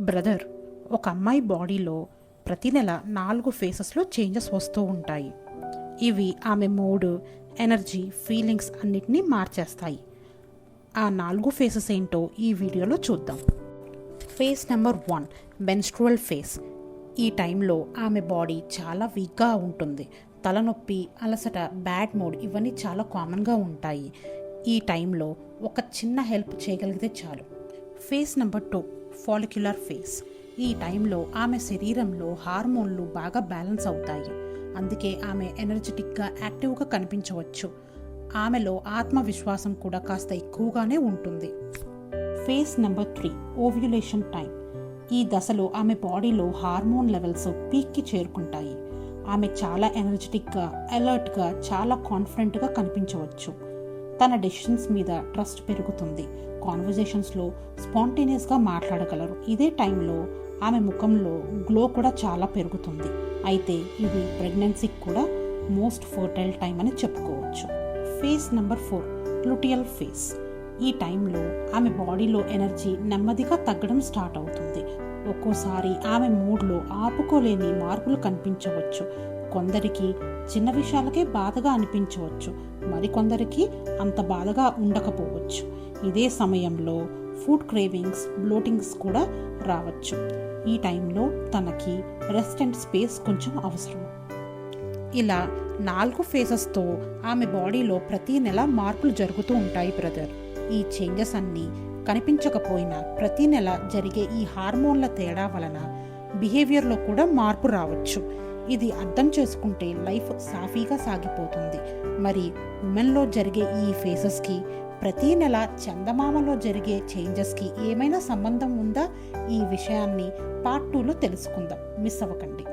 Brother ఒక అమ్మాయి బాడీలో ప్రతి నెల నాలుగు ఫేసెస్లో చేంజెస్ వస్తూ ఉంటాయి. ఇవి ఆమె మూడ్ ఎనర్జీ ఫీలింగ్స్ అన్నిటినీ మార్చేస్తాయి. ఆ నాలుగు ఫేసెస్ ఏంటో ఈ వీడియోలో చూద్దాం. Phase number one menstrual phase. ఈ టైంలో ఆమె బాడీ చాలా వీక్గా ఉంటుంది. తలనొప్పి అలసట బ్యాడ్ మూడ్ ఇవన్నీ చాలా కామన్గా ఉంటాయి. ఈ టైంలో ఒక చిన్న హెల్ప్ చేయగలిగితే చాలు. Phase number two. Follicular phase. ఈ టైంలో ఆమె శరీరంలో హార్మోన్లు బాగా బ్యాలెన్స్ అవుతాయి. అందుకే ఆమె ఎనర్జెటిక్గా యాక్టివ్గా కనిపించవచ్చు. ఆమెలో ఆత్మవిశ్వాసం కూడా కాస్త ఎక్కువగానే ఉంటుంది. Phase number three ovulation time. ఈ దశలో ఆమె బాడీలో హార్మోన్ లెవెల్స్ పీక్కి చేరుకుంటాయి. ఆమె చాలా ఎనర్జెటిక్గా అలర్ట్గా చాలా కాన్ఫిడెంట్గా కనిపించవచ్చు. తన డెసిషన్స్ మీద ట్రస్ట్ పెరుగుతుంది. కాన్వర్జేషన్స్లో స్పాంటేనియస్గా మాట్లాడగలరు. ఇదే టైంలో ఆమె ముఖంలో గ్లో కూడా చాలా పెరుగుతుంది. అయితే ఇది ప్రెగ్నెన్సీకి కూడా మోస్ట్ ఫర్టైల్ టైం అని చెప్పుకోవచ్చు. Phase number four luteal phase ఈ టైంలో ఆమె బాడీలో ఎనర్జీ నెమ్మదిగా తగ్గడం స్టార్ట్ అవుతుంది. ఒక్కోసారి ఆమె మూడ్లో ఆపుకోలేని మార్పులు కనిపించవచ్చు. కొందరికి చిన్న విషయాలకే బాధగా అనిపించవచ్చు. మరికొందరికి అంత బాధగా ఉండకపోవచ్చు. ఇదే సమయంలో ఫుడ్ క్రేవింగ్స్ బ్లోటింగ్స్ కూడా రావచ్చు. ఈ టైంలో తనకి రెస్ట్ అండ్ స్పేస్ కొంచెం అవసరం. ఇలా నాలుగు ఫేసెస్తో ఆమె బాడీలో ప్రతి నెల మార్పులు జరుగుతూ ఉంటాయి బ్రదర్. ఈ చేంజెస్ అన్నీ కనిపించకపోయినా ప్రతి నెల జరిగే ఈ హార్మోన్ల తేడా వలన బిహేవియర్లో కూడా మార్పు రావచ్చు. ఇది అర్థం చేసుకుంటే లైఫ్ సాఫీగా సాగిపోతుంది. మరి ఉమెన్లో జరిగే ఈ ఫేసెస్కి ప్రతి నెల చందమామలో జరిగే చేంజెస్కి ఏమైనా సంబంధం ఉందా? ఈ విషయాన్ని పార్ట్ టూలో తెలుసుకుందాం. మిస్ అవ్వకండి.